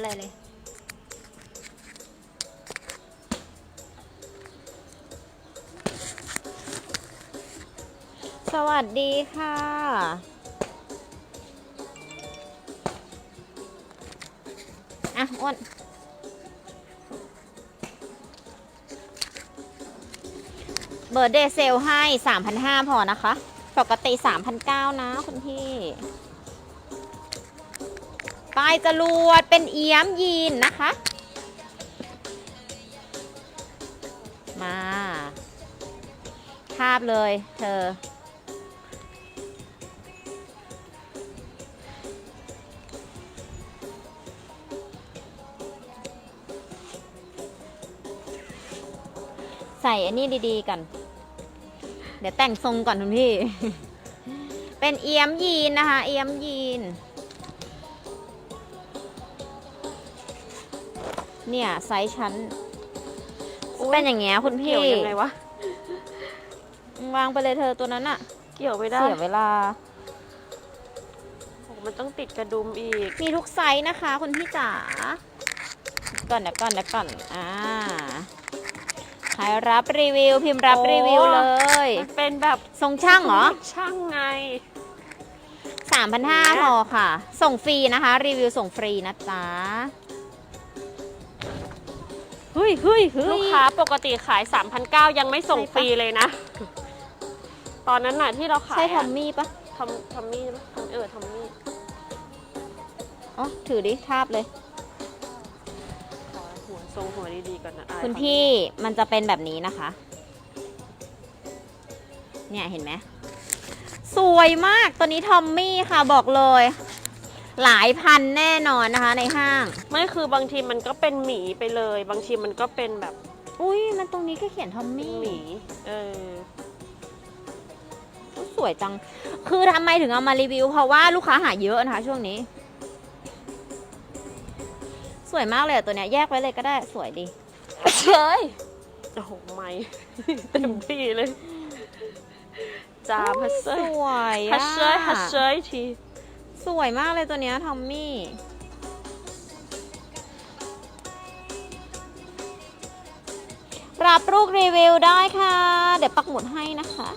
อะไรเลย สวัสดีค่ะ อะอ้วนเบอร์เดย์เซลให้ 3,500 พอนะคะ ปกติ 3,900 นะ คุณพี่ ป้ายจรวดเป็นเอี้ยมยีนนะคะ มาทาบเลยเธอ ใส่อันนี้ดีๆกัน เดี๋ยวแต่งทรงก่อนคุณพี่ เป็นเอี้ยมยีนนะคะ เอี้ยมยีน เนี่ยไซส์ชั้น เป็นอย่างเงี้ยคุณพี่เกี่ยวยังไงวะ วางไปเลยเธอตัวนั้นอะเกี่ยวไม่ได้เสียเวลาโอ้มันต้องติดกระดุมอีก มีทุกไซส์นะคะ คุณพี่จ๋า ก่อนเดี๋ยวก่อนเดี๋ยวก่อน อ่าใครรับรีวิวพิมพ์รับโอ้รีวิวเลย มันเป็นแบบทรงช่างเหรอ ช่างไงสามพันห้าพอค่ะ ส่งฟรีนะคะ รีวิวส่งฟรีนะจ๊ะ เฮ้ยเฮ้ยเฮ้ยลูกค้าปกติขาย 3,900 ยังไม่ส่งใช่ปะฟรีเลยนะ ตอนนั้นน่ะที่เราขายใช่ทออะมมี่ปะทอมทอมมี่ปะทอมเออทอมมี่อ๋อถือดิทาบเลยขอหัวทรงหัวดีๆก่อนนะอายคุณเขาพี่มันจะเป็นแบบนี้นะคะ เนี่ยเห็นไหมสวยมากตัวนี้ทอมมี่ค่ะบอกเลย หลายพันแน่นอนนะคะในห้าง ไม่คือบางทีมันก็เป็นหมีไปเลย บางทีมันก็เป็นแบบอุ้ยมันตรงนี้ก็เขียนทอมเป็นมี่หมีเออสวยจัง คือทำไมถึงเอามารีวิว เพราะว่าลูกค้าหาเยอะนะคะ ช่วงนี้ สวยมากเลยอะตัวเนี้ยแยกไว้เลยก็ได้สวยดีเฮ้ยโอ้โหไม่ เต็มที่เลยจามฮัสเซสยวยฮัอะสเซยฮัสเซยที สวยมากเลยตัวเนี้ยทอมมี่ รับลูกรีวิวได้ค่ะ เดี๋ยวปักหมุดให้นะคะ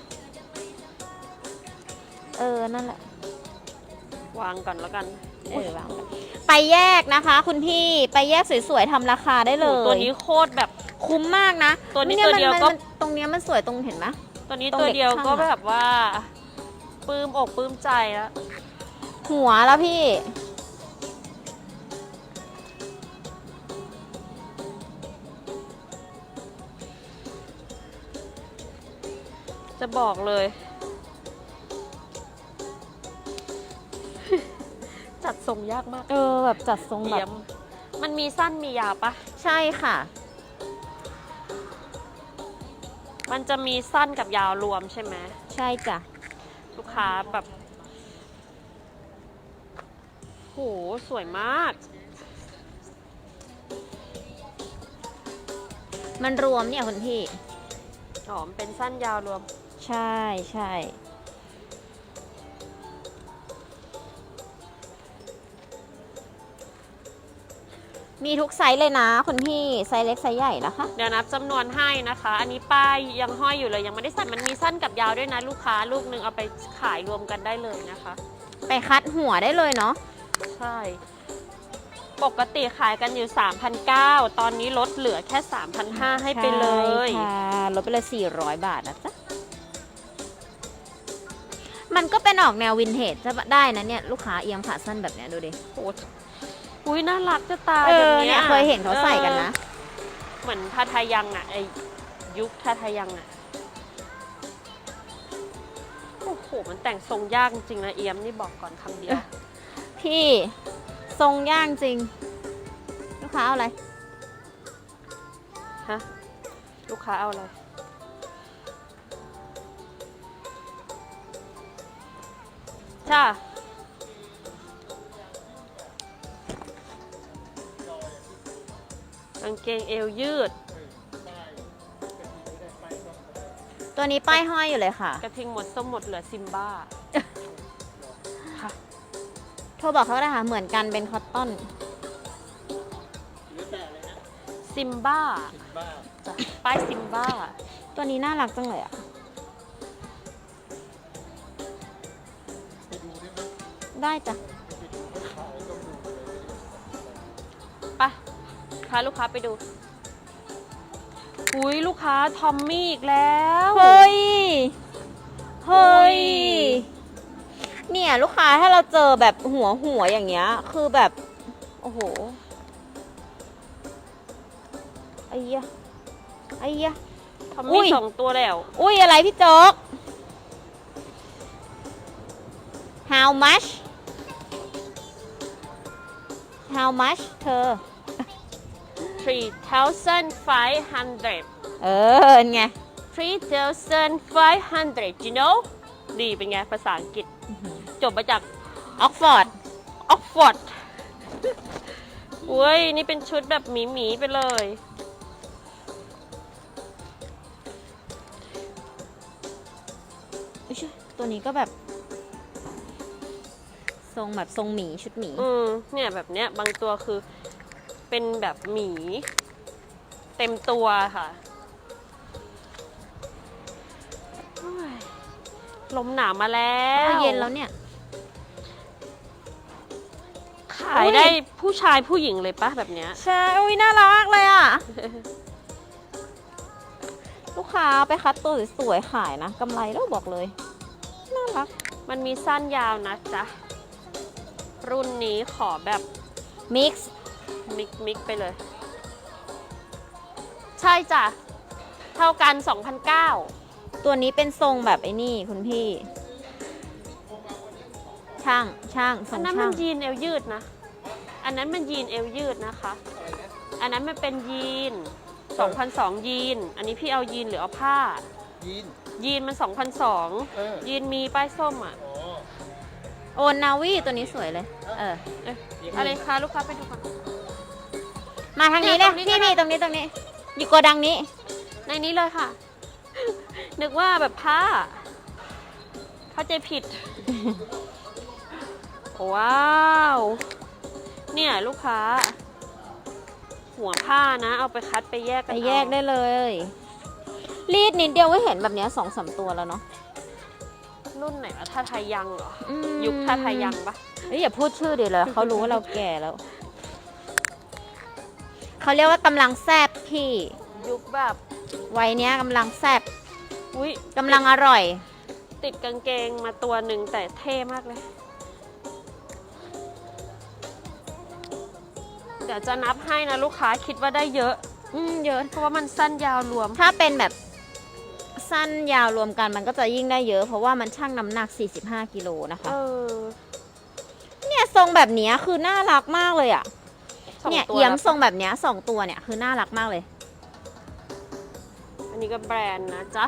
เออ นั่นแหละ วางก่อนแล้วกันเออวางไปไปแยกนะคะ คุณพี่ไปแยกสวยๆทำราคาได้เลโอ้ย โหตัวนี้โคตรแบบ คุ้มมากนะตัวนี้ไม่งั้ตัวเดียวมันก็ มันตรงเนี้ยมันสวยตรงเห็นไหม ตัวนี้ตรงตัวเด็กเดียวช่างก็อะ แบบว่าปลื้มอกปลื้มใจแล้ว หัวแล้วพี่ จะบอกเลย จัดทรงยากมาก เออ แบบจัดทรงแบเอี่ยบ มมันมีสั้นมียาวปะ ใช่ค่ะ มันจะมีสั้นกับยาวรวมใช่ไหม ใช่จ้ะ ลูกค้าแบบ โห สวยมาก มันรวมเนี่ยคุณพี่ อ๋อมันเป็นสั้นยาวรวม ใช่ใช่มีทุกไซส์เลยนะคุณพี่ ไซส์เล็กไซส์ใหญ่นะคะ เดี๋ยวนับจำนวนให้นะคะ อันนี้ป้ายยังห้อยอยู่เลยยังไม่ได้ใส่มันมีสั้นกับยาวด้วยนะลูกค้าลูกหนึ่งเอาไปขายรวมกันได้เลยนะคะ ไปคัดหัวได้เลยเนาะ ใช่ ปกติขายกันอยู่ 3,900 ตอนนี้ลดเหลือแค่ 3,500 ให้ไปเลย ใช่ค่ะลดไปเลย400 บาทนะจ๊ะ มันก็เป็นออกแนววินเทจจะได้นะเนี่ย ลูกค้าเอียงขาสั้นแบบเนี้ยดูดิโอ้อุ้ยน่ารักจะตายเอแบบอเนี้เนี่ยยเคยเห็นเขาใส่กันนะเออเหมือนทาทายังอะไอยุคทาทายังอะ โอ้โห มันแต่งทรงยากจริงๆนะเอียมนี่บอกก่อนคำเดียว พี่ทรงย่างจริง ลูกค้าเอาอะไร ฮะ ลูกค้าเอาอะไร จ้ากางเกงเอวยืด ตัวนี้ป้ายห้อยอยู่เลยค่ะ กระทิงหมดส้มหมดเหลือซิมบ้าค่ะโทรบอกเขาก็ได้ค่ะ เหมือนกันเป็นคอตตอนซิมบ้าจ้ะป้ายซิมบ้า ตัวนี้น่ารักจังเลยอะได้จ้ะไปพาลูกค้าไปดูอุ้ยลูกค้าทอมมี่อีกแล้ว เฮ้ย เฮ้ย เฮ้ยเนี่ยลูกค้าถ้าเราเจอแบบหัวหัวอย่างเงี้ย คือแบบ โอ้โหไอ้เหี้ยไอ้เหี้ยทอมอุ้มี่ยสองตัวแล้ว อุ้ยอะไรพี่โจ๊ก how much how much เธอ3,500เออไง3,500 you know ดีเป็นไง ภาษาอังกฤษ จบมาจากออกฟอร์ดออกฟอร์ดเว้ย นี่เป็นชุดแบบหมีหมีๆไปเลย ตัวนี้ก็แบบ ทรงแบบทรงหมีชุดหมี อืมเนี่ยแบบเนี้ย บางตัวคือเป็นแบบหมี เต็มตัวค่ะโอ้ยลมหนาวมาแล้ว เย็นแล้วเนี่ย ขายได้ผู้ชายผู้หญิงเลยปะแบบเนี้ย ใช่อุ้ยน่ารักเลยอะ ลูกค้าไปคัดตัวสวยๆขายนะกำไรแล้วบอกเลย น่ารัก มันมีสั้นยาวนะจ๊ะ รุ่นนี้ขอแบบมิกซ์มิกมิกไปเลย ใช่จ้ะ เท่ากัน 2,009ตัวนี้เป็นทรงแบบไอ้นี่คุณพี่ ช่างช่างทรอันงนั้นมัช่านง ยีนเอวยืดนะ อันนั้นมันยีนเอวยืดนะคะ อันนั้นมันเป็นยีน2,002ยีน อันนี้พี่เอายีนหรือเอาผ้า ยีน ยีนมัน2,002เออยีนมีป้ายส้มอะอ๋อโอนนาวีตัวนี้สวยเลย เออ เอ๊ะอะไรคะลูกค้าไปดูก่อน มาทางนี้เนี่เนี่ยยตรงนี้พี่ก็ได้พี่ตรงนี้ตรงนี้ อยู่โกดังนี้ ในนี้เลยค่ะ นึกว่าแบบผ้าเข้าใจผิด ว้าว เนี่ย ลูกค้า หัวผ้านะ เอาไปคัดไปแยกไปกันแยกได้เลย รีดนิดเดียวก็เห็นแบบเนี้ยสองสามตัวแล้วเนาะรุ่นไหนวะท่าไทยยังเหรอ อืมยุคท่าไทยยังปะเฮ้ยอย่าพูดชื่อเดี๋ยวเลยเขารู้ว่าเราแก่แล้วเขาเรียกว่ากำลังแซบพี่ยุคแบบวัยเนี้ยกำลังแซบอุ้ยกำลังอร่อย ติดกางเกงมาตัวหนึ่งแต่เท่มากเลย ดี๋ยวจะนับให้นะลูกค้าคิดว่าได้เยอะ อืมเยอะเพราะว่ามันสั้นยาวรวม ถ้าเป็นแบบสั้นยาวรวมกันมันก็จะยิ่งได้เยอะ เพราะว่ามันชั่งน้ำหนัก 45กิโลนะคะ เออเนี่ยทรงแบบเนี้ยคือน่ารักมากเลยอะ่ะ สองเนี่ยตัวเอี่ยมแล้วทรงแบบเนี้ยสองตัวเนี่ยคือน่ารักมากเลย อันนี้ก็แบรนด์นะจ๊ะ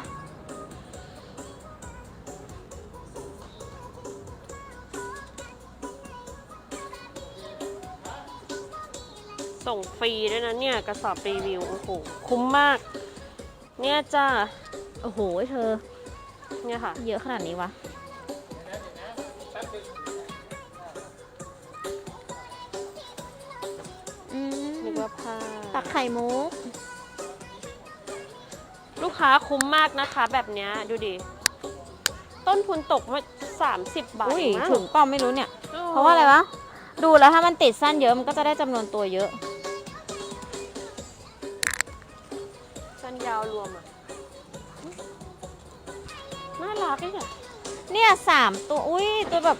ส่งฟรีด้วยนะเนี่ย กระสอบรีวิว โอ้โห คุ้มมาก เนี่ยจ้าโอ้โหเธอ เนี่ยค่ะ เยอะขนาดนี้วะ อืมนึกว่าผ้าตักไข่มุก ลูกค้าคุ้มมากนะคะ แบบเนี้ยดูดิ ต้นทุนตกมา30บาทอุ้ยเองมั้งถึงเป้าไม่รู้เนี่ยออเพราะว่าอะไรวะ ดูแล้วถ้ามันติดสั้นเยอะมันก็จะได้จำนวนตัวเยอะ รวมอะน่ารักอะเนี่ยสามตัว อุ้ยตัวแบบ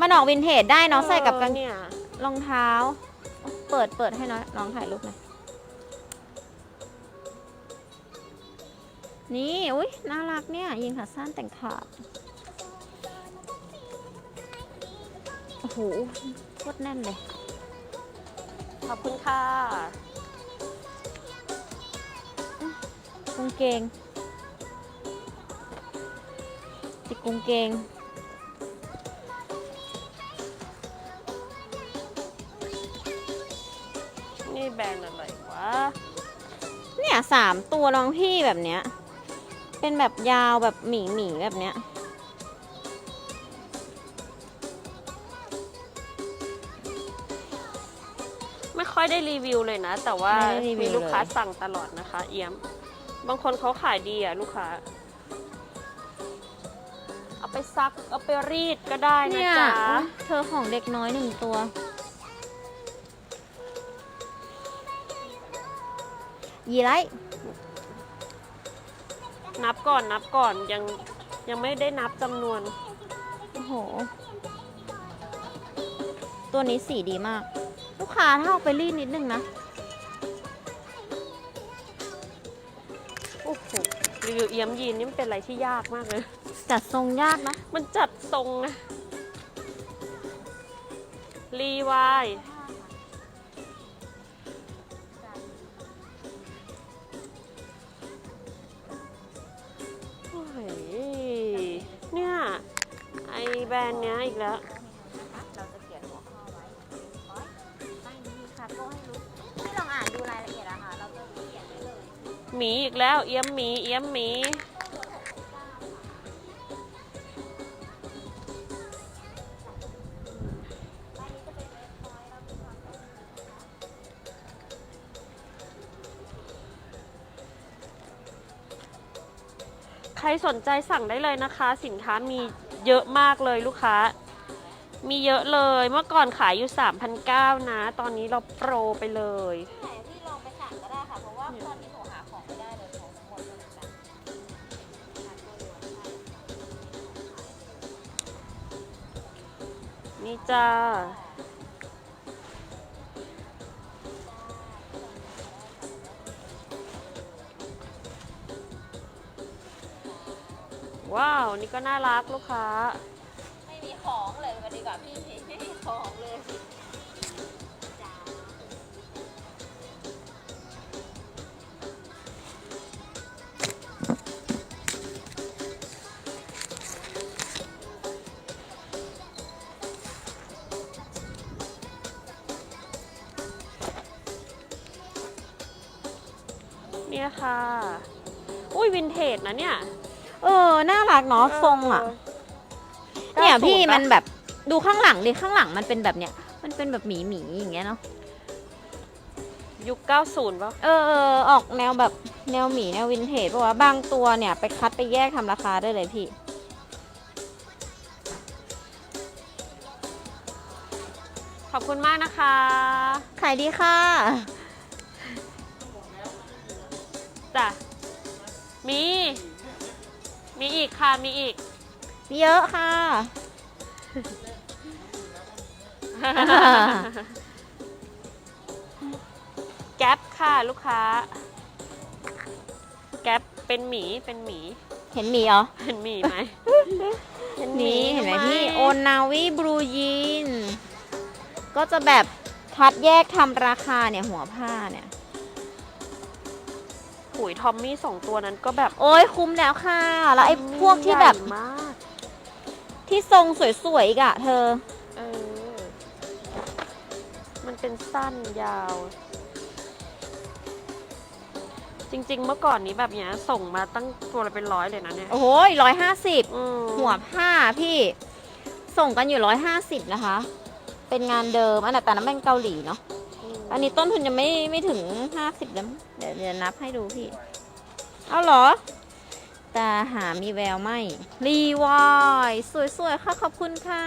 มันออกวินเทจได้น้องใส่กับกางเนี่ยรองเท้า เปิดเปิดให้น้องน้องถ่ายรูปหน่อยนี่อุ้ยน่ารักเนี่ยยิงขาสั้นแต่งขาดโอ้โหโคตรแน่นเลย ขอบคุณค่ะ กางเกงติดกางเกง นี่แบรนด์อะไรวะ เนี่ยสามตัวรองพี่แบบเนี้ย เป็นแบบยาวแบบหมีหมีๆแบบเนี้ยไม่ค่อยได้รีวิวเลยนะ แต่ว่าไม่ได้รีวิวมีลูกค้าเลยสั่งตลอดนะคะ เอี่ยม บางคนเขาขายดีอะลูกค้า เอาไปซัก เอาไปรีดก็ได้นะเนี่ยจ๊ะอุ๊ยเธอของเด็กน้อยหนึ่งตัว ยีไรนับก่อนนับก่อนยังยังไม่ได้นับจำนวน โอ้โห ตัวนี้สีดีมาก ลูกค้าถ้าเอาไปรีดนิดนึงนะ วิวเอี่ยมยีนนี่มันเป็นอะไรที่ยากมากเลย จัดทรงยากนะ มันจัดทรงอะรีวายโอ้ยเนี่ย ไอแบรนด์เนี้ยอีกแล้ว หมีอีกแล้ว เอี้ยมหมีเอี้ยมหมีใครสนใจสั่งได้เลยนะคะ สินค้ามีเยอะมากเลยลูกค้า มีเยอะเลยเมื่อก่อนขายอยู่ 3,900 นะ ตอนนี้เราโปรไปเลย จ้า ว้าว นี่ก็น่ารักลูกค้า ไม่มีของเลยมาดีกว่าพี่ไม่มีของเลย เนี่ยค่ะ อุ้ยวินเทจนะเนี่ยเออ น่ารักเนาะทรงอะเออเนี่ย90พี่ปะมันแบบดูข้างหลังดิข้างหลังมันเป็นแบบเนี้ย มันเป็นแบบหมีหมีๆอย่างเงี้ยเนาะยุค 90ป่ะเออเออออกแนวแบบแนวหมีแนววินเทจเพราะว่าบางตัวเนี่ย ไปคัดไปแยกทำราคาได้เลยพี่ ขอบคุณมากนะคะ ขายดีค่ะ จ้ะ มี มีอีกค่ะ มีอีก มีเยอะค่ะ แก๊ปค่ะลูกค้า แก๊ปเป็นหมี เป็นหมี เห็นหมีเหรอ เห็นหมีไหมเห็นนี่เห็นไหมพี่โอโอนนาวิบรูยีน ก็จะแบบคัดแยกทำราคาเนี่ยหัวผ้าเนี่ย หุยทอมมี่สองตัวนั้นก็แบบโอ้ยคุ้มแล้วค่ะ แล้วไอ้พวกที่แบบ ใหญ่มากที่ทรงสวยๆอีกอะเธอ เออมันเป็นสั้นยาว จริง ๆ เมื่อก่อนนี้แบบเนี้ย ส่งมาตั้งตัวละเป็นร้อยเลยนะเนี่ยโอ้โหร้อยห้าสิบอืมหัวผ้าพี่ ส่งกันอยู่ร้อยห้าสิบนะคะ เป็นงานเดิมอันนั้นแต่นั้นเป็นเกาหลีเนาะม อันนี้ต้นทุนยังไม่ไม่ถึงห้าสิบแล้วเดี๋ยวเดี๋ยวนับให้ดูพี่ เอาเหรอตาหามีแววไหมรีวายสวยๆ ค่ะ ขอบคุณค่ะ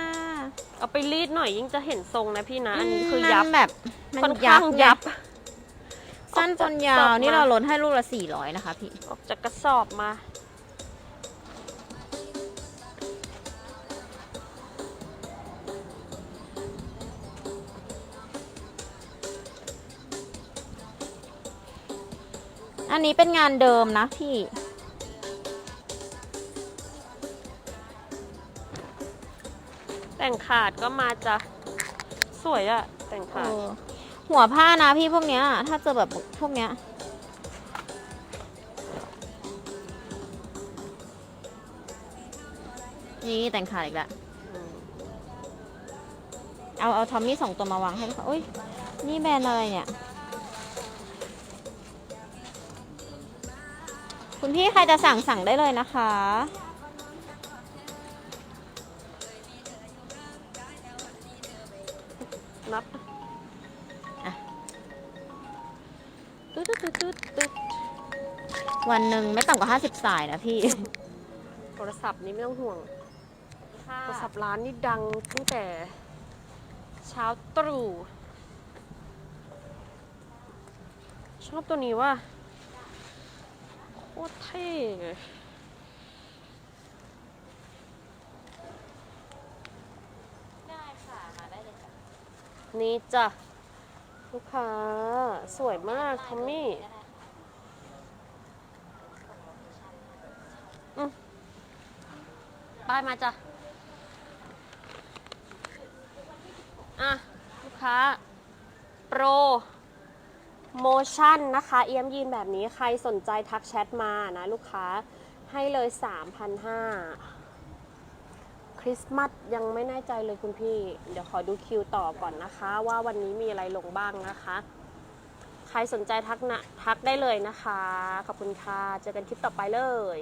เอาไปรีดหน่อยยิ่งจะเห็นทรงนะพี่นะ อันนี้คือยับมันแบบมันค่อนยัข้าบงไงยับ สั้นจนยาออกวจากนี่กระสอบเรามาลดให้ลูกละสี่ร้อยนะคะพี่ ออกจากกระสอบมา อันนี้เป็นงานเดิมนะพี่ แต่งขาดก็มาจ้ะสวยอะแต่งเอขาอหัวผ้านะพี่พวกเนี้ย ถ้าเจอแบบพวกเนี้ย นี่แต่งขาดอีกแล้วมเอา เอาทอมมี่สองตัวมาวางให้ค่ะอุ้ย นี่แบรนด์อะไรเนี่ย คุณพี่ใครจะสั่งสั่งได้เลยนะคะ นับตุ๊ดตุ๊ดตุ๊ดตุ๊ดตุ๊ดวันหนึ่งไม่ต่ำกว่า50สายนะพี่ โทรศัพท์นี้ไม่ต้องห่วง โทรศัพท์ร้านนี่ดังตั้งแต่เช้าตรู่ ชอบตัวนี้ว่าโค ตรเท่เลยได้ค่ะ มาได้เลยค่ะนี่จ้ะ ลูกค้า สวยมากทอมมี่ป้ายมาจ้ะ อะ ลูกค้า โปร โมชั่นนะคะเอี้ยมยีนแบบนี้ใครสนใจทักแชทมานะลูกค้าให้เลย 3,500 คริสต์มาสยังไม่แน่ใจเลยคุณพี่ เดี๋ยวขอดูคิวต่อก่อนนะคะ ว่าวันนี้มีอะไรลงบ้างนะคะ ใครสนใจทักนะทักได้เลยนะคะ ขอบคุณค่ะ เจอกันคลิปต่อไปเลย